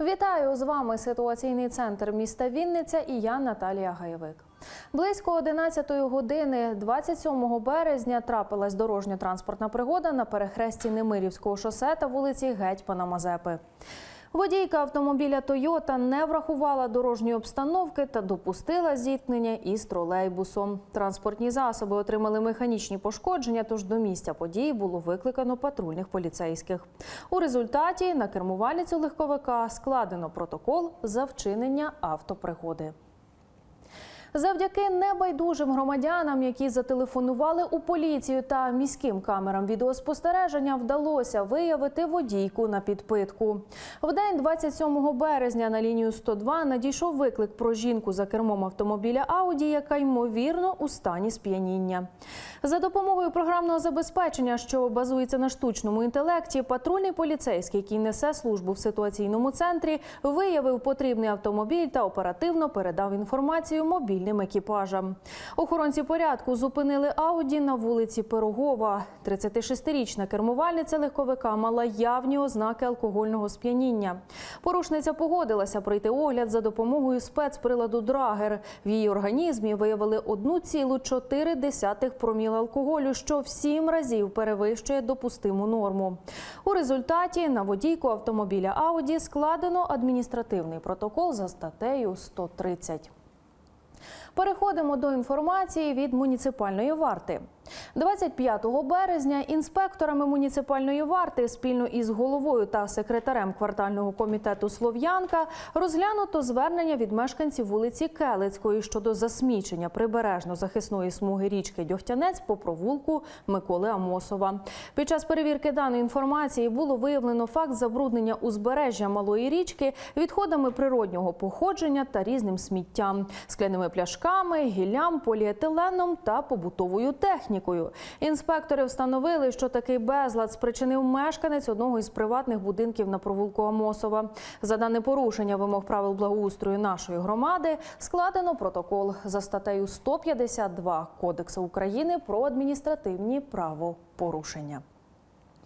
Вітаю з вами ситуаційний центр міста Вінниця і я Наталія Гаєвик. Близько 11 години 27 березня трапилась дорожньо-транспортна пригода на перехресті Немирівського шосе та вулиці Гетьмана Мазепи. Водійка автомобіля Тойота не врахувала дорожньої обстановки та допустила зіткнення із тролейбусом. Транспортні засоби отримали механічні пошкодження, тож до місця події було викликано патрульних поліцейських. У результаті на кермувальницю легковика складено протокол за вчинення автопригоди. Завдяки небайдужим громадянам, які зателефонували у поліцію та міським камерам відеоспостереження, вдалося виявити водійку на підпитку. В день 27 березня на лінію 102 надійшов виклик про жінку за кермом автомобіля Ауді, яка ймовірно у стані сп'яніння. За допомогою програмного забезпечення, що базується на штучному інтелекті, патрульний поліцейський, який несе службу в ситуаційному центрі, виявив потрібний автомобіль та оперативно передав інформацію мобільним екіпажам. Охоронці порядку зупинили Ауді на вулиці Пирогова. 36-річна кермувальниця легковика мала явні ознаки алкогольного сп'яніння. Порушниця погодилася пройти огляд за допомогою спецприладу Драгер. В її організмі виявили 1,4 проміл алкоголю, що в сім разів перевищує допустиму норму. У результаті на водійку автомобіля Ауді складено адміністративний протокол за статтею 130. Переходимо до інформації від муніципальної варти. 25 березня інспекторами муніципальної варти спільно із головою та секретарем квартального комітету Слов'янка розглянуто звернення від мешканців вулиці Келицької щодо засмічення прибережно-захисної смуги річки Дьогтянець по провулку Миколи Амосова. Під час перевірки даної інформації було виявлено факт забруднення узбережжя малої річки відходами природнього походження та різним сміттям, скляними пляшками, гіллям, поліетиленом та побутовою технікою. Інспектори встановили, що такий безлад спричинив мешканець одного із приватних будинків на провулку Амосова. За дане порушення вимог правил благоустрою нашої громади складено протокол за статтею 152 Кодексу України про адміністративні правопорушення.